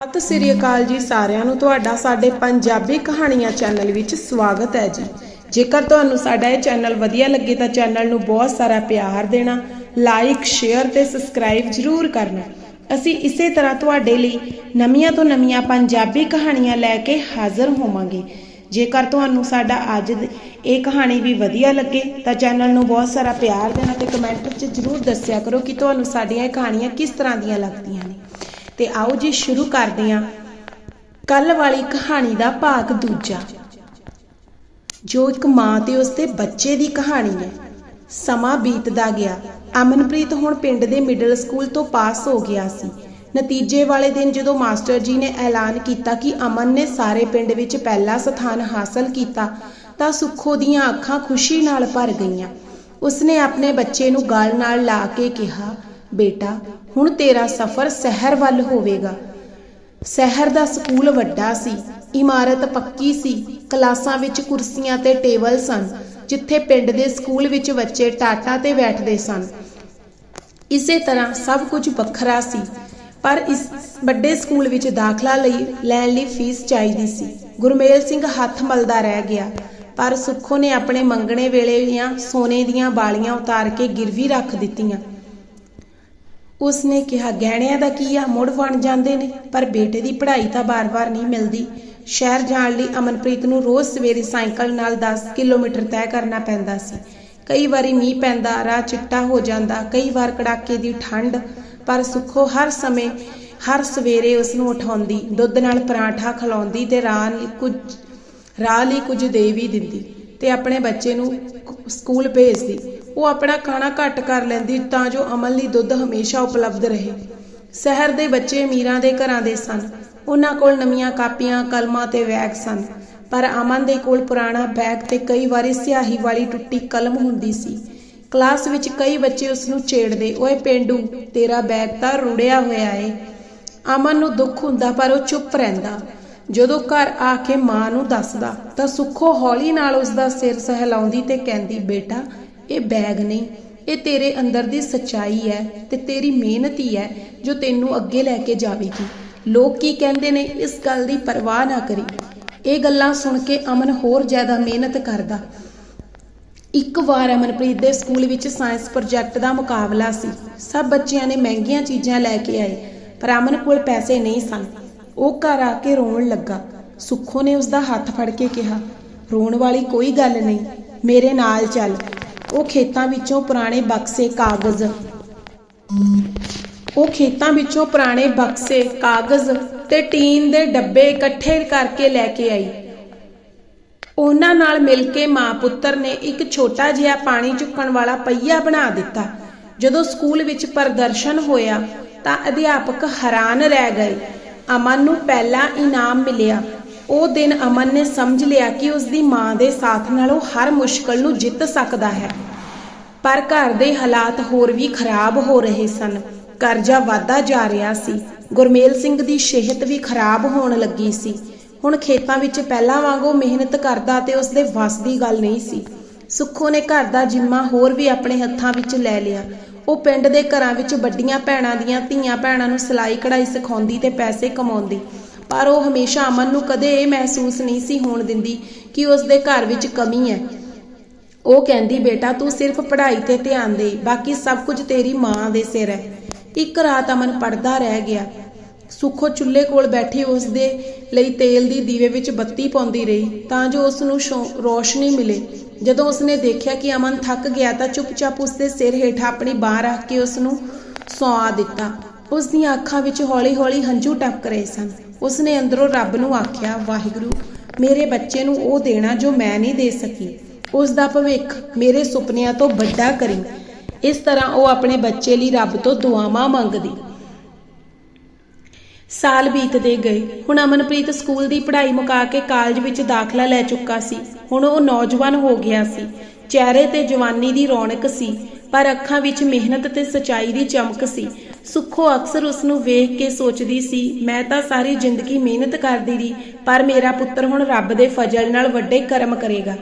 ਸਤਿ ਸ੍ਰੀ ਅਕਾਲ ਜੀ ਸਾਰਿਆਂ ਨੂੰ। ਤੁਹਾਡਾ ਸਾਡੇ ਪੰਜਾਬੀ ਕਹਾਣੀਆਂ ਚੈਨਲ ਵਿੱਚ ਸਵਾਗਤ ਹੈ ਜੀ। ਜੇਕਰ ਤੁਹਾਨੂੰ ਸਾਡਾ ਇਹ ਚੈਨਲ ਵਧੀਆ ਲੱਗੇ ਤਾਂ ਚੈਨਲ ਨੂੰ ਬਹੁਤ ਸਾਰਾ ਪਿਆਰ ਦੇਣਾ ਲਾਈਕ ਸ਼ੇਅਰ ਤੇ ਸਬਸਕ੍ਰਾਈਬ ਜ਼ਰੂਰ ਕਰਨਾ। ਅਸੀਂ ਇਸੇ ਤਰ੍ਹਾਂ ਤੁਹਾਡੇ ਲਈ ਨਵੀਆਂ ਤੋਂ ਨਵੀਆਂ ਪੰਜਾਬੀ ਕਹਾਣੀਆਂ ਲੈ ਕੇ ਹਾਜ਼ਰ ਹੋਵਾਂਗੇ। ਜੇਕਰ ਤੁਹਾਨੂੰ ਸਾਡਾ ਅੱਜ ਇਹ ਕਹਾਣੀ ਵੀ ਵਧੀਆ ਲੱਗੇ ਤਾਂ ਚੈਨਲ ਨੂੰ ਬਹੁਤ ਸਾਰਾ ਪਿਆਰ ਦੇਣਾ ਤੇ ਕਮੈਂਟ 'ਚ ਜ਼ਰੂਰ ਦੱਸਿਆ ਕਰੋ ਕਿ ਤੁਹਾਨੂੰ ਸਾਡੀਆਂ ਇਹ ਕਹਾਣੀਆਂ ਕਿਸ ਤਰ੍ਹਾਂ ਦੀਆਂ ਲੱਗਦੀਆਂ ਨੇ। ਤੇ ਆਓ ਜੀ ਸ਼ੁਰੂ ਕਰਦੇ ਹਾਂ ਕੱਲ ਵਾਲੀ ਕਹਾਣੀ ਦਾ ਭਾਗ ਦੂਜਾ। ਜੋ ਇੱਕ ਮਾਂ ਤੇ ਉਸਦੇ ਬੱਚੇ ਦੀ ਕਹਾਣੀ ਹੈ। ਸਮਾਂ ਬੀਤਦਾ ਗਿਆ। ਅਮਨਪ੍ਰੀਤ ਹੁਣ ਪਿੰਡ ਦੇ ਮਿਡਲ ਸਕੂਲ ਤੋਂ ਪਾਸ ਹੋ ਗਿਆ ਸੀ। ਨਤੀਜੇ ਵਾਲੇ ਦਿਨ ਜਦੋਂ ਮਾਸਟਰ ਜੀ ਨੇ ਐਲਾਨ ਕੀਤਾ ਕਿ ਅਮਨ ਨੇ ਸਾਰੇ ਪਿੰਡ ਵਿੱਚ ਪਹਿਲਾ ਸਥਾਨ ਹਾਸਲ ਕੀਤਾ, ਤਾਂ ਸੁੱਖੋ ਦੀਆਂ ਅੱਖਾਂ ਖੁਸ਼ੀ ਨਾਲ ਭਰ ਗਈਆਂ। ਉਸਨੇ ਆਪਣੇ ਬੱਚੇ ਨੂੰ ਗਲ ਨਾਲ ਲਾ ਕੇ ਕਿਹਾ ਬੇਟਾ, ਹੁਣ ਤੇਰਾ ਸਫ਼ਰ ਸ਼ਹਿਰ ਵੱਲ ਹੋਵੇਗਾ। ਸ਼ਹਿਰ ਦਾ ਸਕੂਲ ਵੱਡਾ ਸੀ, ਇਮਾਰਤ ਪੱਕੀ ਸੀ, ਕਲਾਸਾਂ ਵਿੱਚ ਕੁਰਸੀਆਂ ਤੇ ਟੇਬਲ ਸਨ, ਜਿੱਥੇ ਪਿੰਡ ਦੇ ਸਕੂਲ ਵਿੱਚ ਬੱਚੇ ਟਾਟਾ ਤੇ ਬੈਠਦੇ ਸਨ। ਇਸੇ ਤਰ੍ਹਾਂ ਸਭ ਕੁਝ ਵੱਖਰਾ ਸੀ, ਪਰ ਇਸ ਵੱਡੇ ਸਕੂਲ ਵਿੱਚ ਦਾਖਲਾ ਲਈ ਲੈਣ ਲਈ ਫੀਸ ਚਾਹੀਦੀ ਸੀ। ਗੁਰਮੇਲ ਸਿੰਘ ਹੱਥ ਮਲਦਾ ਰਹਿ ਗਿਆ, ਪਰ ਸੁੱਖੋ ਨੇ ਆਪਣੇ ਮੰਗਣੇ ਵੇਲੇ ਦੀਆਂ ਸੋਨੇ ਦੀਆਂ ਬਾਲੀਆਂ ਉਤਾਰ ਕੇ ਗਿਰਵੀ ਰੱਖ ਦਿੱਤੀਆਂ। ਉਸ ਨੇ ਕਿਹਾ, ਗਹਿਣਿਆਂ ਦਾ ਕੀ ਆ? ਮੁੜ ਬਣ ਜਾਂਦੇ ਨੇ। ਪਰ ਬੇਟੇ ਦੀ ਪੜ੍ਹਾਈ ਤਾਂ ਬਾਰ-ਬਾਰ ਨਹੀਂ ਮਿਲਦੀ। ਸ਼ਹਿਰ ਜਾਣ ਲਈ ਅਮਨਪ੍ਰੀਤ ਨੂੰ ਰੋਜ਼ ਸਵੇਰੇ ਸਾਈਕਲ ਨਾਲ 10 ਕਿਲੋਮੀਟਰ ਤੈਅ ਕਰਨਾ ਪੈਂਦਾ ਸੀ। ਕਈ ਵਾਰੀ ਮੀਂਹ ਪੈਂਦਾ, ਰਾਹ ਚਿੱਟਾ ਹੋ ਜਾਂਦਾ, ਕਈ ਵਾਰ ਕੜਾਕੇ ਦੀ ਠੰਡ, ਪਰ ਸੁੱਖੋ ਹਰ ਸਮੇਂ, ਹਰ ਸਵੇਰੇ ਉਸ ਨੂੰ ਉਠਾਉਂਦੀ, ਦੁੱਧ ਨਾਲ ਪਰਾਂਠਾ ਖਿਲਾਉਂਦੀ ਤੇ ਰਾਹ ਲਈ ਕੁਝ, ਰਾਹ ਲਈ ਕੁਝ ਦੇ ਵੀ ਦਿੰਦੀ ਤੇ ਆਪਣੇ ਬੱਚੇ ਨੂੰ ਸਕੂਲ ਭੇਜਦੀ। ਉਹ ਆਪਣਾ ਖਾਣਾ ਘੱਟ ਕਰ ਲੈਂਦੀ ਤਾਂ ਜੋ ਅਮਨ ਲਈ ਦੁੱਧ ਹਮੇਸ਼ਾ ਉਪਲਬਧ ਰਹੇ। ਸ਼ਹਿਰ ਦੇ ਬੱਚੇ ਅਮੀਰਾਂ ਦੇ ਘਰਾਂ ਦੇ ਸਨ। ਉਹਨਾਂ ਕੋਲ ਨਵੀਆਂ ਕਾਪੀਆਂ, ਕਲਮਾਂ ਤੇ ਬੈਗ ਸਨ। ਪਰ ਅਮਨ ਦੇ ਕੋਲ ਪੁਰਾਣਾ ਬੈਗ ਤੇ ਕਈ ਵਾਰੀ ਸਿਆਹੀ ਵਾਲੀ ਟੁੱਟੀ ਕਲਮ ਹੁੰਦੀ ਸੀ। ਕਲਾਸ ਵਿੱਚ ਕਈ ਬੱਚੇ ਉਸ ਨੂੰ ਛੇੜਦੇ, ਓਏ ਪੇਂਡੂ, ਤੇਰਾ ਬੈਗ ਤਾਂ ਰੁੜਿਆ ਹੋਇਆ ਏ। ਅਮਨ ਨੂੰ ਦੁੱਖ ਹੁੰਦਾ, ਪਰ ਉਹ ਚੁੱਪ ਰਹਿੰਦਾ। ਜਦੋਂ ਘਰ ਆ ਕੇ ਮਾਂ ਨੂੰ ਦੱਸਦਾ, ਤਾਂ ਸੁੱਖੋ ਹੌਲੀ ਨਾਲ ਉਸ ਦਾ ਸਿਰ ਸਹਿਲਾਉਂਦੀ ਤੇ ਕਹਿੰਦੀ, ਬੇਟਾ ਇਹ ਬੈਗ ਨਹੀਂ, ਇਹ ਤੇਰੇ ਅੰਦਰ ਦੀ ਸੱਚਾਈ ਹੈ ਤੇ ਤੇਰੀ ਮਿਹਨਤ ਹੀ ਹੈ ਜੋ ਤੈਨੂੰ ਅੱਗੇ ਲੈ ਕੇ ਜਾਵੇਗੀ। ਲੋਕ ਕੀ ਕਹਿੰਦੇ ਨੇ, ਇਸ ਗੱਲ ਦੀ ਪਰਵਾਹ ਨਾ ਕਰੀ। ਇਹ ਗੱਲਾਂ ਸੁਣ ਕੇ ਅਮਨ ਹੋਰ ਜ਼ਿਆਦਾ ਮਿਹਨਤ ਕਰਦਾ। ਇੱਕ ਵਾਰ ਅਮਨਪ੍ਰੀਤ ਦੇ ਸਕੂਲ ਵਿੱਚ ਸਾਇੰਸ ਪ੍ਰੋਜੈਕਟ ਦਾ ਮੁਕਾਬਲਾ ਸੀ। ਸਭ ਬੱਚਿਆਂ ਨੇ ਮਹਿੰਗੀਆਂ ਚੀਜ਼ਾਂ ਲੈ ਕੇ ਆਏ, ਪਰ ਅਮਨ ਕੋਲ ਪੈਸੇ ਨਹੀਂ ਸਨ। ਉਹ ਘਰ ਆ ਕੇ ਰੋਣ ਲੱਗਾ। ਸੁੱਖੋ ਨੇ ਉਸ ਦਾ ਹੱਥ ਫੜ ਕੇ ਕਿਹਾ, ਰੋਣ ਵਾਲੀ ਕੋਈ ਗੱਲ ਨਹੀਂ, ਮੇਰੇ ਨਾਲ ਚੱਲ। ਉਹ ਖੇਤਾਂ ਵਿੱਚੋਂ ਪੁਰਾਣੇ ਬਕਸੇ ਕਾਗਜ਼। ਉਹ ਖੇਤਾਂ ਵਿੱਚੋਂ ਪੁਰਾਣੇ ਬਕਸੇ ਕਾਗਜ਼ ਤੇ ਟੀਨ ਦੇ ਡੱਬੇ ਇਕੱਠੇ ਕਰਕੇ ਲੈ ਕੇ ਆਈ। ਉਹਨਾਂ ਨਾਲ ਮਿਲ ਕੇ ਮਾਂ ਪੁੱਤਰ ਨੇ ਇੱਕ ਛੋਟਾ ਜਿਹਾ ਪਾਣੀ ਚੁੱਕਣ ਵਾਲਾ ਪਹੀਆ ਬਣਾ ਦਿੱਤਾ। ਜਦੋਂ ਸਕੂਲ ਵਿੱਚ ਪ੍ਰਦਰਸ਼ਨ ਹੋਇਆ ਤਾਂ ਅਧਿਆਪਕ ਹੈਰਾਨ ਰਹਿ ਗਏ। ਅਮਨ ਨੂੰ ਪਹਿਲਾ ਇਨਾਮ ਮਿਲਿਆ। ਉਹ ਦਿਨ ਅਮਨ ਨੇ ਸਮਝ ਲਿਆ ਕਿ ਉਸ ਦੀ ਮਾਂ ਦੇ ਸਾਥ ਨਾਲ ਉਹ ਹਰ ਮੁਸ਼ਕਲ ਨੂੰ ਜਿੱਤ ਸਕਦਾ ਹੈ। ਪਰ ਘਰ ਦੇ ਹਾਲਾਤ ਹੋਰ ਵੀ ਖਰਾਬ ਹੋ ਰਹੇ ਸਨ। ਕਰਜ਼ਾ ਵਾਧਾ ਜਾ ਰਿਹਾ ਸੀ। ਗੁਰਮੇਲ ਸਿੰਘ ਦੀ ਸਿਹਤ ਵੀ ਖਰਾਬ ਹੋਣ ਲੱਗੀ ਸੀ। ਹੁਣ ਖੇਤਾਂ ਵਿੱਚ ਪਹਿਲਾਂ ਵਾਂਗੂ ਮਿਹਨਤ ਕਰਦਾ ਤੇ ਉਸ ਦੇ ਵੱਸ ਦੀ ਗੱਲ ਨਹੀਂ ਸੀ। ਸੁੱਖੋ ਨੇ ਘਰ ਦਾ ਜਿੰਮਾ ਹੋਰ ਵੀ ਆਪਣੇ ਹੱਥਾਂ ਵਿੱਚ ਲੈ ਲਿਆ। ਉਹ ਪਿੰਡ ਦੇ ਘਰਾਂ ਵਿੱਚ ਵੱਡੀਆਂ ਭੈਣਾਂ ਦੀਆਂ ਧੀਆਂ ਭੈਣਾਂ ਨੂੰ ਸਿਲਾਈ ਕਢਾਈ ਸਿਖਾਉਂਦੀ ਤੇ ਪੈਸੇ ਕਮਾਉਂਦੀ। ਪਰ ਉਹ ਹਮੇਸ਼ਾ ਅਮਨ ਨੂੰ ਕਦੇ ਇਹ ਮਹਿਸੂਸ ਨਹੀਂ ਸੀ ਹੋਣ ਦਿੰਦੀ ਕਿ ਉਸ ਦੇ ਘਰ ਵਿੱਚ ਕਮੀ ਹੈ। ਉਹ ਕਹਿੰਦੀ, ਬੇਟਾ, ਤੂੰ ਸਿਰਫ ਪੜ੍ਹਾਈ ਤੇ ਧਿਆਨ ਦੇ, ਬਾਕੀ ਸਭ ਕੁਝ ਤੇਰੀ ਮਾਂ ਦੇ ਸਿਰ ਹੈ। ਇੱਕ ਰਾਤ ਅਮਨ ਪੜਦਾ ਰਹਿ ਗਿਆ। ਸੁੱਖੋ ਚੁੱਲ੍ਹੇ ਕੋਲ ਬੈਠੀ ਉਸ ਦੇ ਲਈ ਤੇਲ ਦੀ ਦੀਵੇ ਵਿੱਚ ਬੱਤੀ ਪਾਉਂਦੀ ਰਹੀ, ਤਾਂ ਜੋ ਉਸ ਨੂੰ ਸ਼ੌ- ਰੋਸ਼ਨੀ ਮਿਲੇ। ਜਦੋਂ ਉਸਨੇ ਦੇਖਿਆ ਕਿ ਅਮਨ ਥੱਕ ਗਿਆ, ਤਾਂ ਚੁੱਪਚਾਪ ਉਸ ਦੇ ਸਿਰ ਹੇਠਾਂ ਆਪਣੀ ਬਾਹ ਰੱਖ ਕੇ ਉਸ ਨੂੰ ਸੌਂ ਦਿੱਤਾ। ਉਸ ਦੀਆਂ ਅੱਖਾਂ ਵਿੱਚ ਹੌਲੀ-ਹੌਲੀ ਹੰਝੂ ਟਪਕ ਰਹੇ ਸਨ। ਉਸਨੇ ਅੰਦਰੋਂ ਰੱਬ ਨੂੰ ਆਖਿਆ, ਵਾਹਿਗੁਰੂ, ਮੇਰੇ ਬੱਚੇ ਨੂੰ ਉਹ ਦੇਣਾ ਜੋ ਮੈਂ ਨਹੀਂ ਦੇ ਸਕੀ। ਉਸ ਦਾ ਭਵਿੱਖ ਮੇਰੇ ਸੁਪਨਿਆਂ ਤੋਂ ਵੱਡਾ ਕਰੀ। ਇਸ ਤਰ੍ਹਾਂ ਉਹ ਆਪਣੇ ਬੱਚੇ ਲਈ ਰੱਬ ਤੋਂ ਦੁਆਵਾਂ ਮੰਗਦੀ। ਸਾਲ ਬੀਤਦੇ ਗਏ। ਹੁਣ ਅਮਨਪ੍ਰੀਤ ਸਕੂਲ ਦੀ ਪੜ੍ਹਾਈ ਮੁਕਾ ਕੇ ਕਾਲਜ ਵਿੱਚ ਦਾਖਲਾ ਲੈ ਚੁੱਕਾ ਸੀ। ਹੁਣ ਉਹ ਨੌਜਵਾਨ ਹੋ ਗਿਆ ਸੀ। ਚਿਹਰੇ ਤੇ ਜਵਾਨੀ ਦੀ ਰੌਣਕ ਸੀ। ਪਰ ਅੱਖਾਂ ਵਿੱਚ ਮਿਹਨਤ ਤੇ ਸਚਾਈ ਦੀ ਚਮਕ ਸੀ। ਸੁੱਖੋ ਅਕਸਰ ਉਸ ਨੂੰ ਵੇਖ ਕੇ ਸੋਚਦੀ ਸੀ, ਮੈਂ ਤਾਂ ਸਾਰੀ ਜ਼ਿੰਦਗੀ ਮਿਹਨਤ ਕਰਦੀ ਰਹੀ, ਪਰ ਮੇਰਾ ਪੁੱਤਰ ਹੁਣ ਰੱਬ ਦੇ ਫਜ਼ਲ ਨਾਲ ਵੱਡੇ ਕਰਮ ਕਰੇਗਾ।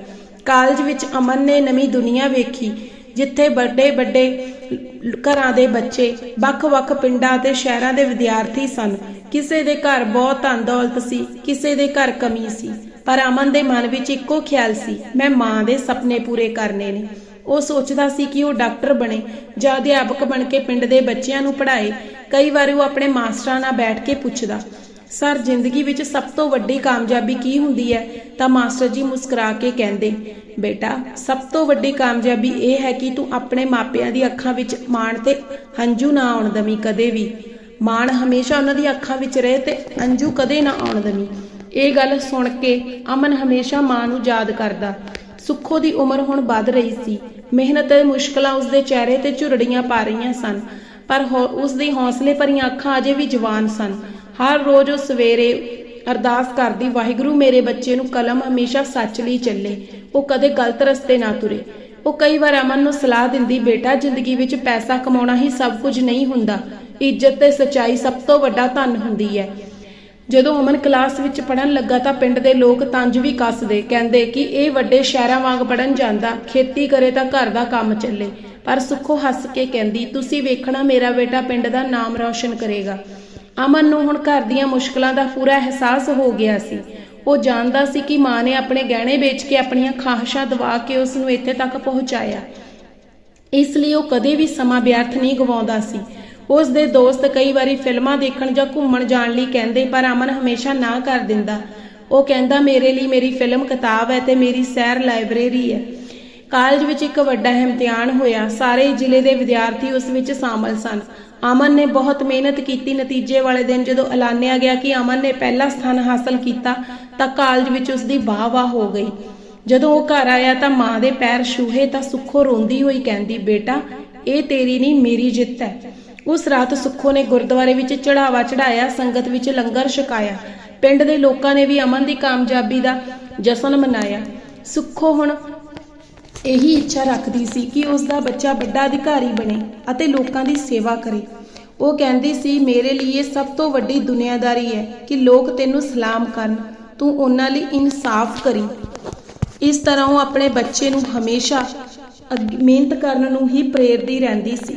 ਕਾਲਜ ਵਿੱਚ ਅਮਨ ਨੇ ਨਵੀਂ ਦੁਨੀਆ ਵੇਖੀ, ਜਿੱਥੇ ਵੱਡੇ ਵੱਡੇ ਘਰਾਂ ਦੇ ਬੱਚੇ, ਵੱਖ-ਵੱਖ ਪਿੰਡਾਂ ਅਤੇ ਸ਼ਹਿਰਾਂ ਦੇ ਵਿਦਿਆਰਥੀ ਸਨ। ਕਿਸੇ ਦੇ ਘਰ ਬਹੁਤ ਧਨ ਦੌਲਤ ਸੀ, ਕਿਸੇ ਦੇ ਘਰ ਕਮੀ ਸੀ, ਪਰ ਅਮਨ ਦੇ ਮਨ ਵਿੱਚ ਇੱਕੋ ਖਿਆਲ ਸੀ, ਮੈਂ ਮਾਂ ਦੇ ਸੁਪਨੇ ਪੂਰੇ ਕਰਨੇ ਨੇ। ਉਹ ਸੋਚਦਾ ਸੀ ਕਿ ਉਹ ਡਾਕਟਰ ਬਣੇ ਜਾਂ ਅਧਿਆਪਕ ਬਣ ਕੇ ਪਿੰਡ ਦੇ ਬੱਚਿਆਂ ਨੂੰ ਪੜ੍ਹਾਏ। ਕਈ ਵਾਰ ਉਹ ਆਪਣੇ ਮਾਸਟਰਾਂ ਨਾਲ ਬੈਠ ਕੇ ਪੁੱਛਦਾ, ਸਰ, ਜ਼ਿੰਦਗੀ ਵਿੱਚ ਸਭ ਤੋਂ ਵੱਡੀ ਕਾਮਯਾਬੀ ਕੀ ਹੁੰਦੀ ਹੈ? ਤਾਂ ਮਾਸਟਰ ਜੀ ਮੁਸਕਰਾ ਕੇ ਕਹਿੰਦੇ, ਬੇਟਾ, ਸਭ ਤੋਂ ਵੱਡੀ ਕਾਮਯਾਬੀ ਇਹ ਹੈ ਕਿ ਤੂੰ ਆਪਣੇ ਮਾਪਿਆਂ ਦੀ ਅੱਖਾਂ ਵਿੱਚ ਮਾਣ ਤੇ ਹੰਝੂ ਨਾ ਆਉਣ ਦਵੀਂ ਕਦੇ ਵੀ। ਮਾਣ ਹਮੇਸ਼ਾ ਉਹਨਾਂ ਦੀ ਅੱਖਾਂ ਵਿੱਚ ਰਹੇ ਤੇ ਹੰਝੂ ਕਦੇ ਨਾ ਆਉਣ ਦਵੀਂ। ਇਹ ਗੱਲ ਸੁਣ ਕੇ ਅਮਨ ਹਮੇਸ਼ਾ ਮਾਂ ਨੂੰ ਯਾਦ ਕਰਦਾ। ਸੁੱਖੋ ਦੀ ਉਮਰ ਹੁਣ ਵੱਧ ਰਹੀ ਸੀ। ਮਿਹਨਤ ਤੇ ਮੁਸ਼ਕਲਾਂ ਉਸਦੇ ਚਿਹਰੇ ਤੇ ਝੁਰੜੀਆਂ ਪਾ ਰਹੀਆਂ ਸਨ, ਪਰ ਹੌ- ਉਸਦੀ ਹੌਸਲੇ ਭਰੀਆਂ ਅੱਖਾਂ ਅਜੇ ਵੀ ਜਵਾਨ ਸਨ। ਹਰ ਰੋਜ਼ ਉਹ ਸਵੇਰੇ ਅਰਦਾਸ ਕਰਦੀ, ਵਾਹਿਗੁਰੂ, ਮੇਰੇ ਬੱਚੇ ਨੂੰ ਕਲਮ ਹਮੇਸ਼ਾ ਸੱਚ ਲਈ ਚੱਲੇ। ਉਹ ਕਦੇ ਗਲਤ ਰਸਤੇ ਨਾ ਤੁਰੇ। ਉਹ ਕਈ ਵਾਰ ਅਮਨ ਨੂੰ ਸਲਾਹ ਦਿੰਦੀ, ਬੇਟਾ, ਜ਼ਿੰਦਗੀ ਵਿੱਚ ਪੈਸਾ ਕਮਾਉਣਾ ਹੀ ਸਭ ਕੁਝ ਨਹੀਂ ਹੁੰਦਾ। ਇੱਜ਼ਤ ਤੇ ਸਚਾਈ ਸਭ ਤੋਂ ਵੱਡਾ ਧਨ ਹੁੰਦੀ ਹੈ। ਜਦੋਂ ਅਮਨ ਕਲਾਸ ਵਿੱਚ ਪੜਨ ਲੱਗਾ ਤਾਂ ਪਿੰਡ ਦੇ ਲੋਕ ਤੰਜ ਵੀ ਕੱਸਦੇ, ਕਹਿੰਦੇ ਕਿ ਇਹ ਵੱਡੇ ਸ਼ਹਿਰਾਂ ਵਾਂਗ ਪੜਨ ਜਾਂਦਾ, ਖੇਤੀ ਕਰੇ ਤਾਂ ਘਰ ਦਾ ਕੰਮ ਚੱਲੇ। ਪਰ ਸੁੱਖੋ ਹੱਸ ਕੇ ਕਹਿੰਦੀ, ਤੁਸੀਂ ਵੇਖਣਾ ਮੇਰਾ ਬੇਟਾ ਪਿੰਡ ਦਾ ਨਾਮ ਰੌਸ਼ਨ ਕਰੇਗਾ। ਅਮਨ ਨੂੰ ਹੁਣ ਘਰ ਦੀਆਂ ਮੁਸ਼ਕਲਾਂ ਦਾ ਪੂਰਾ ਅਹਿਸਾਸ ਹੋ ਗਿਆ ਸੀ। ਉਹ ਜਾਣਦਾ ਸੀ ਕਿ ਮਾਂ ਨੇ ਆਪਣੇ ਗਹਿਣੇ ਵੇਚ ਕੇ ਆਪਣੀਆਂ ਖਾਹਿਸ਼ਾਂ ਦਵਾ ਕੇ ਉਸ ਨੂੰ ਇੱਥੇ ਤੱਕ ਪਹੁੰਚਾਇਆ। ਇਸ ਲਈ ਉਹ ਕਦੇ ਵੀ ਸਮਾਂ ਵਿਅਰਥ ਨਹੀਂ ਗਵਾਉਂਦਾ ਸੀ। ਉਸ ਦੇ ਦੋਸਤ ਕਈ ਵਾਰੀ ਫਿਲਮਾਂ ਦੇਖਣ ਜਾਂ ਘੁੰਮਣ ਜਾਣ ਲਈ ਕਹਿੰਦੇ, ਪਰ ਅਮਨ ਹਮੇਸ਼ਾ ਨਾ ਕਰ ਦਿੰਦਾ। ਉਹ ਕਹਿੰਦਾ, ਮੇਰੇ ਲਈ ਮੇਰੀ ਫਿਲਮ ਕਿਤਾਬ ਹੈ ਤੇ ਮੇਰੀ ਸੈਰ ਲਾਇਬ੍ਰੇਰੀ ਹੈ। ਕਾਲਜ ਵਿੱਚ ਇੱਕ ਵੱਡਾ ਇਮਤਿਹਾਨ ਹੋਇਆ। ਸਾਰੇ ਜ਼ਿਲ੍ਹੇ ਦੇ ਵਿਦਿਆਰਥੀ ਉਸ ਵਿੱਚ ਸ਼ਾਮਲ ਸਨ। ਅਮਨ ਨੇ ਬਹੁਤ ਮਿਹਨਤ ਕੀਤੀ। ਨਤੀਜੇ ਵਾਲੇ ਦਿਨ ਜਦੋਂ ਐਲਾਨਿਆ ਗਿਆ ਕਿ ਅਮਨ ਨੇ ਪਹਿਲਾ ਸਥਾਨ ਹਾਸਲ ਕੀਤਾ, ਤਾਂ ਕਾਲਜ ਵਿੱਚ ਉਸ ਦੀ ਵਾਹ-ਵਾਹ ਹੋ ਗਈ। ਜਦੋਂ ਉਹ ਘਰ ਆਇਆ, ਤਾਂ ਮਾਂ ਦੇ ਪੈਰ ਛੂਹੇ, ਤਾਂ ਸੁੱਖੋ ਰੋਂਦੀ ਹੋਈ ਕਹਿੰਦੀ, ਬੇਟਾ, ਇਹ ਤੇਰੀ ਨਹੀਂ, ਮੇਰੀ ਜਿੱਤ ਹੈ। ਉਸ ਰਾਤ ਸੁੱਖੋ ਨੇ ਗੁਰਦੁਆਰੇ ਵਿੱਚ ਚੜਾਵਾ ਚੜਾਇਆ ਸੰਗਤ ਵਿੱਚ ਲੰਗਰ ਛਕਾਇਆ। ਪਿੰਡ ਦੇ ਲੋਕਾਂ ਨੇ ਵੀ ਅਮਨ ਦੀ ਕਾਮਯਾਬੀ ਦਾ ਜਸ਼ਨ ਮਨਾਇਆ। ਸੁੱਖੋ ਹੁਣ ਇਹੀ ਇੱਛਾ ਰੱਖਦੀ ਸੀ ਕਿ ਉਸ ਦਾ ਬੱਚਾ ਵੱਡਾ ਅਧਿਕਾਰੀ ਬਣੇ ਅਤੇ ਲੋਕਾਂ ਦੀ ਸੇਵਾ ਕਰੇ। ਉਹ ਕਹਿੰਦੀ ਸੀ, ਮੇਰੇ ਲਈ ਇਹ ਸਭ ਤੋਂ ਵੱਡੀ ਦੁਨੀਆਦਾਰੀ ਹੈ ਕਿ ਲੋਕ ਤੈਨੂੰ ਸਲਾਮ ਕਰਨ। ਤੂੰ ਉਹਨਾਂ ਲਈ ਇਨਸਾਫ ਕਰੀ। ਇਸ ਤਰ੍ਹਾਂ ਉਹ ਆਪਣੇ ਬੱਚੇ ਨੂੰ ਹਮੇਸ਼ਾ ਅੱਗੇ, ਮਿਹਨਤ ਕਰਨ ਨੂੰ ਹੀ ਪ੍ਰੇਰਦੀ ਰਹਿੰਦੀ ਸੀ।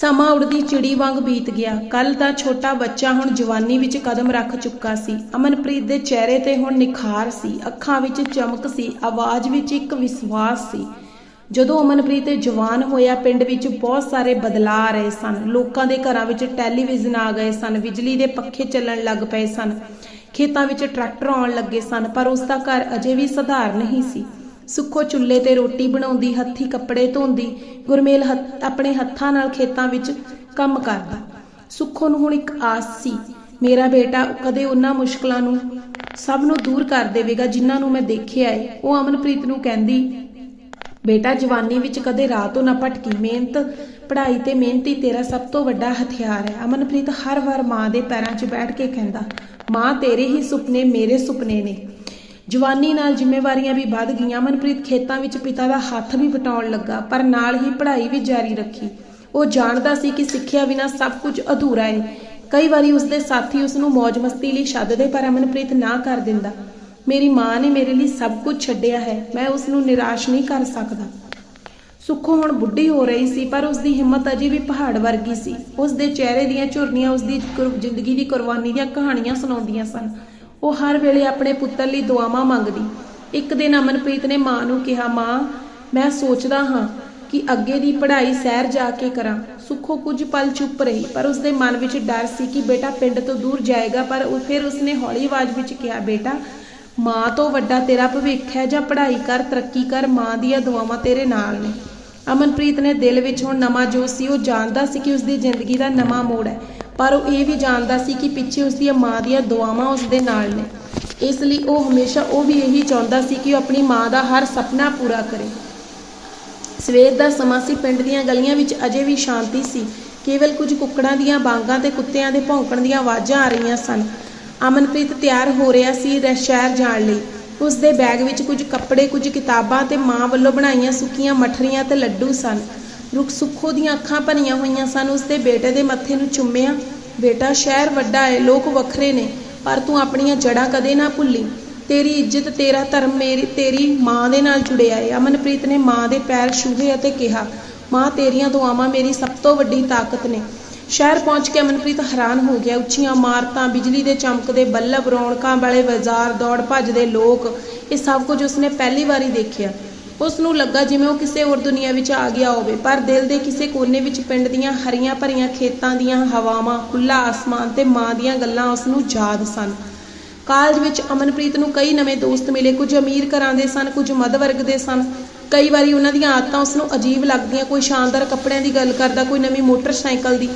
ਸਮਾਂ ਉੜਦੀ ਚਿੜੀ ਵਾਂਗ ਬੀਤ ਗਿਆ। ਕੱਲ ਦਾ ਛੋਟਾ ਬੱਚਾ ਹੁਣ ਜਵਾਨੀ ਵਿੱਚ ਕਦਮ ਰੱਖ ਚੁੱਕਾ ਸੀ। ਅਮਨਪ੍ਰੀਤ ਦੇ ਚਿਹਰੇ ਤੇ ਹੁਣ ਨਿਖਾਰ ਸੀ। ਅੱਖਾਂ ਵਿੱਚ ਚਮਕ ਸੀ। ਆਵਾਜ਼ ਵਿੱਚ ਇੱਕ ਵਿਸ਼ਵਾਸ ਸੀ। ਜਦੋਂ ਅਮਨਪ੍ਰੀਤ ਜਵਾਨ ਹੋਇਆ, ਪਿੰਡ ਵਿੱਚ ਬਹੁਤ ਸਾਰੇ ਬਦਲਾਅ ਆ ਰਹੇ ਸਨ। ਲੋਕਾਂ ਦੇ ਘਰਾਂ ਵਿੱਚ ਟੈਲੀਵਿਜ਼ਨ ਆ ਗਏ ਸਨ। ਬਿਜਲੀ ਦੇ ਪੱਖੇ ਚੱਲਣ ਲੱਗ ਪਏ ਸਨ। ਖੇਤਾਂ ਵਿੱਚ ਟਰੈਕਟਰ ਆਉਣ ਲੱਗੇ ਸਨ, ਪਰ ਉਸ ਦਾ ਘਰ ਅਜੇ ਵੀ ਸਧਾਰਨ ਹੀ ਸੀ। ਸੁੱਖੋ ਚੁੱਲ੍ਹੇ ਤੇ ਰੋਟੀ ਬਣਾਉਂਦੀ, ਹੱਥੀ ਕੱਪੜੇ ਧੋਂਦੀ, ਗੁਰਮੇਲ ਆਪਣੇ ਹੱਥਾਂ ਨਾਲ ਖੇਤਾਂ ਵਿੱਚ ਕੰਮ ਕਰਦਾ। ਸੁੱਖੋ ਨੂੰ ਹੁਣ ਇੱਕ ਆਸ ਸੀ, ਮੇਰਾ ਬੇਟਾ ਕਦੇ ਉਹਨਾਂ ਮੁਸ਼ਕਲਾਂ ਨੂੰ ਸਭ ਨੂੰ ਦੂਰ ਕਰ ਦੇਵੇਗਾ ਜਿਨ੍ਹਾਂ ਨੂੰ ਮੈਂ ਦੇਖਿਆ ਏ। ਉਹ ਅਮਨਪ੍ਰੀਤ ਨੂੰ ਕਹਿੰਦੀ, ਬੇਟਾ, ਜਵਾਨੀ ਵਿੱਚ ਕਦੇ ਰਾਹ ਤੋਂ ਨਾ ਭਟਕੀ। ਮਿਹਨਤ, ਪੜ੍ਹਾਈ ਤੇ ਮਿਹਨਤੀ ਤੇਰਾ ਸਭ ਤੋਂ ਵੱਡਾ ਹਥਿਆਰ ਹੈ। ਅਮਨਪ੍ਰੀਤ ਹਰ ਵਾਰ ਮਾਂ ਦੇ ਪੈਰਾਂ 'ਚ ਬੈਠ ਕੇ ਕਹਿੰਦਾ, ਮਾਂ, ਤੇਰੇ ਹੀ ਸੁਪਨੇ ਮੇਰੇ ਸੁਪਨੇ ਨੇ। ਜਵਾਨੀ ਨਾਲ ਜ਼ਿੰਮੇਵਾਰੀਆਂ ਵੀ ਵੱਧ ਗਈਆਂ। ਅਮਨਪ੍ਰੀਤ ਖੇਤਾਂ ਵਿੱਚ ਪਿਤਾ ਦਾ ਹੱਥ ਵੀ ਵਟਾਉਣ ਲੱਗਾ, ਪਰ ਨਾਲ ਹੀ ਪੜ੍ਹਾਈ ਵੀ ਜਾਰੀ ਰੱਖੀ। ਉਹ ਜਾਣਦਾ ਸੀ ਕਿ ਸਿੱਖਿਆ ਬਿਨਾਂ ਸਭ ਕੁਝ ਅਧੂਰਾ ਹੈ ਕਈ ਵਾਰੀ ਉਸਦੇ ਸਾਥੀ ਉਸ ਨੂੰ ਮौज ਮਸਤੀ ਲਈ ਛੱਡਦੇ ਪਰ ਅਮਨਪ੍ਰੀਤ ਨਾ ਕਰ ਦਿੰਦਾ। ਮੇਰੀ ਮਾਂ ਨੇ ਮੇਰੇ ਲਈ ਸਭ ਕੁਝ ਛੱਡਿਆ ਹੈ, ਮੈਂ ਉਸ ਨੂੰ ਨਿਰਾਸ਼ ਨਹੀਂ ਕਰ ਸਕਦਾ। ਸੁੱਖੋ ਹੁਣ ਬੁੱਢੀ ਹੋ ਰਹੀ ਸੀ, ਪਰ ਉਸ ਦੀ ਹਿੰਮਤ ਅਜੇ ਵੀ ਪਹਾੜ ਵਰਗੀ ਸੀ। ਉਸ ਦੇ ਚਿਹਰੇ ਦੀਆਂ ਝੁਰਨੀਆਂ ਉਸ ਦੀ ਜ਼ਿੰਦਗੀ ਦੀ ਕੁਰਬਾਨੀ ਦੀਆਂ ਕਹਾਣੀਆਂ ਸੁਣਾਉਂਦੀਆਂ ਸਨ। ਉਹ ਹਰ ਵੇਲੇ ਆਪਣੇ ਪੁੱਤਰ ਲਈ ਦੁਆਵਾਂ ਮੰਗਦੀ। ਇੱਕ ਦਿਨ ਅਮਨਪ੍ਰੀਤ ਨੇ ਮਾਂ ਨੂੰ ਕਿਹਾ, ਮਾਂ, ਮੈਂ ਸੋਚਦਾ ਹਾਂ ਕਿ ਅੱਗੇ ਦੀ ਪੜ੍ਹਾਈ ਸ਼ਹਿਰ ਜਾ ਕੇ ਕਰਾਂ। ਸੁੱਖੋ ਕੁਝ ਪਲ ਚੁੱਪ ਰਹੀ, ਪਰ ਉਸਦੇ ਮਨ ਵਿੱਚ ਡਰ ਸੀ ਕਿ ਬੇਟਾ ਪਿੰਡ ਤੋਂ ਦੂਰ ਜਾਏਗਾ, ਪਰ ਉਹ ਫਿਰ ਉਸਨੇ ਹੌਲੀ ਆਵਾਜ਼ ਵਿੱਚ ਕਿਹਾ, ਬੇਟਾ, ਮਾਂ ਤੋਂ ਵੱਡਾ ਤੇਰਾ ਭਵਿੱਖ ਹੈ, ਜਾਂ ਪੜ੍ਹਾਈ ਕਰ, ਤਰੱਕੀ ਕਰ, ਮਾਂ ਦੀਆਂ ਦੁਆਵਾਂ ਤੇਰੇ ਨਾਲ ਨੇ? ਅਮਨਪ੍ਰੀਤ ਨੇ ਦਿਲ ਵਿੱਚ ਹੁਣ ਨਵਾਂ ਜੋਸ਼ ਸੀ, ਉਹ ਜਾਣਦਾ ਸੀ ਕਿ ਉਸਦੀ ਜ਼ਿੰਦਗੀ ਦਾ ਨਵਾਂ ਮੋੜ ਹੈ। ਪਰ ਉਹ ਇਹ ਵੀ ਜਾਣਦਾ ਸੀ ਕਿ ਪਿੱਛੇ ਉਸ ਦੀਆਂ ਮਾਂ ਦੀਆਂ ਦੁਆਵਾਂ ਉਸ ਦੇ ਨਾਲ ਨੇ। ਇਸ ਲਈ ਉਹ ਹਮੇਸ਼ਾ ਉਹ ਵੀ ਇਹੀ ਚਾਹੁੰਦਾ ਸੀ ਕਿ ਉਹ ਆਪਣੀ ਮਾਂ ਦਾ ਹਰ ਸੁਪਨਾ ਪੂਰਾ ਕਰੇ। ਸਵੇਰ ਦਾ ਸਮਾਂ ਸੀ, ਪਿੰਡ ਦੀਆਂ ਗਲੀਆਂ ਵਿੱਚ ਅਜੇ ਵੀ ਸ਼ਾਂਤੀ ਸੀ। ਕੇਵਲ ਕੁਝ ਕੁੱਕੜਾਂ ਦੀਆਂ ਬਾਂਗਾਂ ਤੇ ਕੁੱਤਿਆਂ ਦੇ ਭੌਂਕਣ ਦੀਆਂ ਆਵਾਜ਼ਾਂ ਆ ਰਹੀਆਂ ਸਨ। ਅਮਨਪ੍ਰੀਤ ਤਿਆਰ ਹੋ ਰਿਹਾ ਸੀ ਸ਼ਹਿਰ ਜਾਣ ਲਈ। ਉਸ ਦੇ ਬੈਗ ਵਿੱਚ ਕੁਝ ਕੱਪੜੇ, ਕੁਝ ਕਿਤਾਬਾਂ ਤੇ ਮਾਂ ਵੱਲੋਂ ਬਣਾਈਆਂ ਸੁੱਕੀਆਂ ਮਠਰੀਆਂ ਤੇ ਲੱਡੂ ਸਨ। ਰੁਕ ਸੁੱਖੋ ਦੀਆਂ ਅੱਖਾਂ ਭਰੀਆਂ ਹੋਈਆਂ ਸਨ, ਉਸ ਦੇ ਬੇਟੇ ਦੇ ਮੱਥੇ ਨੂੰ ਚੁੰਮਿਆ। ਬੇਟਾ, ਸ਼ਹਿਰ ਵੱਡਾ ਹੈ ਲੋਕ ਵੱਖਰੇ ਨੇ, ਪਰ ਤੂੰ ਆਪਣੀਆਂ ਜੜ੍ਹਾਂ ਕਦੇ ਨਾ ਭੁੱਲੀ। ਤੇਰੀ ਇੱਜ਼ਤ, ਤੇਰਾ ਧਰਮ ਮੇਰੀ, ਤੇਰੀ ਮਾਂ ਦੇ ਨਾਲ ਜੁੜਿਆ ਹੈ ਅਮਨਪ੍ਰੀਤ ਨੇ ਮਾਂ ਦੇ ਪੈਰ ਛੂਹੇ ਅਤੇ ਕਿਹਾ, ਮਾਂ, ਤੇਰੀਆਂ ਦੁਆਵਾਂ ਮੇਰੀ ਸਭ ਤੋਂ ਵੱਡੀ ਤਾਕਤ ਨੇ। ਸ਼ਹਿਰ ਪਹੁੰਚ ਕੇ ਅਮਨਪ੍ਰੀਤ ਹੈਰਾਨ ਹੋ ਗਿਆ। ਉੱਚੀਆਂ ਇਮਾਰਤਾਂ, ਬਿਜਲੀ ਦੇ ਚਮਕਦੇ ਬੱਲਬ, ਰੌਣਕਾਂ ਵਾਲੇ ਬਾਜ਼ਾਰ, ਦੌੜ ਭੱਜਦੇ ਲੋਕ, ਇਹ ਸਭ ਕੁਝ ਉਸਨੇ ਪਹਿਲੀ ਵਾਰੀ ਦੇਖਿਆ। ਉਸ ਨੂੰ ਲੱਗਾ ਜਿਵੇਂ ਉਹ ਕਿਸੇ ਹੋਰ ਦੁਨੀਆ ਵਿੱਚ ਆ ਗਿਆ ਹੋਵੇ। ਪਰ ਦਿਲ ਦੇ ਕਿਸੇ ਕੋਨੇ ਵਿੱਚ ਪਿੰਡ ਦੀਆਂ ਹਰੀਆਂ ਭਰੀਆਂ ਖੇਤਾਂ ਦੀਆਂ ਹਵਾਵਾਂ ਖੁੱਲਾ ਆਸਮਾਨ ਤੇ ਮਾਂ ਦੀਆਂ ਗੱਲਾਂ ਉਸ ਨੂੰ ਯਾਦ ਸਨ। ਕਾਲਜ ਵਿੱਚ ਅਮਨਪ੍ਰੀਤ ਨੂੰ ਕਈ ਨਵੇਂ ਦੋਸਤ ਮਿਲੇ, ਕੁਝ ਅਮੀਰ ਘਰਾਂ ਦੇ ਸਨ, ਕੁਝ ਮੱਧ ਵਰਗ ਦੇ ਸਨ। ਕਈ ਵਾਰੀ ਉਹਨਾਂ ਦੀਆਂ ਆਦਤਾਂ ਉਸ ਨੂੰ ਅਜੀਬ ਲੱਗਦੀਆਂ, ਕੋਈ ਸ਼ਾਨਦਾਰ ਕੱਪੜਿਆਂ ਦੀ ਗੱਲ ਕਰਦਾ, ਕੋਈ ਨਵੀਂ ਮੋਟਰਸਾਈਕਲ ਦੀ।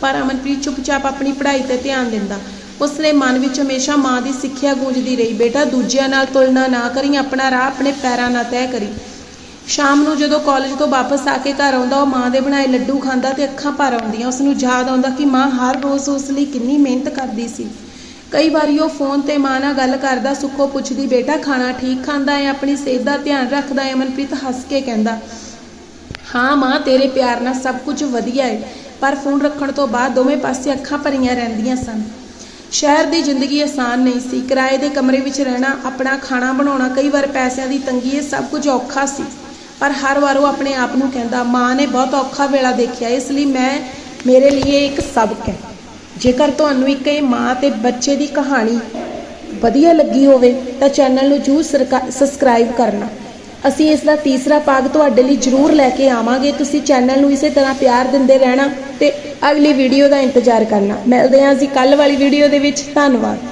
ਪਰ ਅਮਨਪ੍ਰੀਤ ਚੁੱਪਚਾਪ ਆਪਣੀ ਪੜ੍ਹਾਈ ਤੇ ਧਿਆਨ ਦਿੰਦਾ। ਉਸ ਦੇ ਮਨ ਵਿੱਚ ਹਮੇਸ਼ਾ ਮਾਂ ਦੀ ਸਿੱਖਿਆ ਗੂੰਜਦੀ ਰਹੀ। ਬੇਟਾ, ਦੂਜਿਆਂ ਨਾਲ ਤੁਲਨਾ ਨਾ ਕਰੀ, ਆਪਣਾ ਰਾਹ ਆਪਣੇ ਪੈਰਾਂ ਨਾਲ ਤੈਅ ਕਰੀ। ਸ਼ਾਮ ਨੂੰ ਜਦੋਂ ਕਾਲਜ ਤੋਂ ਵਾਪਸ ਆ ਕੇ ਘਰ ਆਉਂਦਾ, ਉਹ ਮਾਂ ਦੇ ਬਣਾਏ ਲੱਡੂ ਖਾਂਦਾ ਤੇ ਅੱਖਾਂ ਭਰ ਆਉਂਦੀਆਂ। ਉਸ ਨੂੰ ਯਾਦ ਆਉਂਦਾ ਕਿ ਮਾਂ ਹਰ ਰੋਜ਼ ਉਸ ਲਈ ਕਿੰਨੀ ਮਿਹਨਤ ਕਰਦੀ ਸੀ। ਕਈ ਵਾਰੀ ਉਹ ਫੋਨ ਤੇ ਮਾਂ ਨਾਲ ਗੱਲ ਕਰਦਾ, ਸੁੱਖੋ ਪੁੱਛਦੀ, ਬੇਟਾ, ਖਾਣਾ ਠੀਕ ਖਾਂਦਾ ਹੈ? ਆਪਣੀ ਸਿਹਤ ਦਾ ਧਿਆਨ ਰੱਖਦਾ ਹੈ? ਮਨਪ੍ਰੀਤ ਹੱਸ ਕੇ ਕਹਿੰਦਾ, ਹਾਂ ਮਾਂ, ਤੇਰੇ ਪਿਆਰ ਨਾਲ ਸਭ ਕੁਝ ਵਧੀਆ ਹੈ, ਪਰ ਫੋਨ ਰੱਖਣ ਤੋਂ ਬਾਅਦ ਦੋਵੇਂ ਪਾਸੇ ਅੱਖਾਂ ਭਰੀਆਂ ਰਹਿੰਦੀਆਂ ਸਨ। ਸ਼ਹਿਰ ਦੀ ਜ਼ਿੰਦਗੀ ਆਸਾਨ ਨਹੀਂ ਸੀ। ਕਿਰਾਏ ਦੇ ਕਮਰੇ ਵਿੱਚ ਰਹਿਣਾ, ਆਪਣਾ ਖਾਣਾ ਬਣਾਉਣਾ, ਕਈ ਵਾਰ ਪੈਸਿਆਂ ਦੀ ਤੰਗੀ, ਇਹ ਸਭ ਕੁਝ ਔਖਾ ਸੀ। ਪਰ ਹਰ ਵਾਰ ਉਹ ਆਪਣੇ ਆਪ ਨੂੰ ਕਹਿੰਦਾ, ਮਾਂ ਨੇ ਬਹੁਤ ਔਖਾ ਵੇਲਾ ਦੇਖਿਆ, ਇਸ ਲਈ ਮੈਂ ਮੇਰੇ ਲਈ ਇਹ ਇੱਕ ਸਬਕ ਹੈ। ਜੇਕਰ ਤੁਹਾਨੂੰ ਇੱਕ ਇਹ ਮਾਂ ਤੇ ਬੱਚੇ ਦੀ ਕਹਾਣੀ ਵਧੀਆ ਲੱਗੀ ਹੋਵੇ, ਤਾਂ ਚੈਨਲ ਨੂੰ ਜਰੂਰ ਸਬਸਕ੍ਰਾਈਬ ਕਰਨਾ। ਅਸੀਂ ਇਸ ਦਾ ਤੀਸਰਾ ਭਾਗ ਤੁਹਾਡੇ ਲਈ ਜਰੂਰ ਲੈ ਕੇ ਆਵਾਂਗੇ। ਤੁਸੀਂ ਚੈਨਲ ਨੂੰ ਇਸੇ ਤਰ੍ਹਾਂ ਪਿਆਰ ਦਿੰਦੇ ਰਹਿਣਾ ਤੇ ਅਗਲੀ ਵੀਡੀਓ ਦਾ ਇੰਤਜ਼ਾਰ ਕਰਨਾ। ਮਿਲਦੇ ਹਾਂ ਅਸੀਂ ਕੱਲ ਵਾਲੀ ਵੀਡੀਓ ਦੇ ਵਿੱਚ। ਧੰਨਵਾਦ।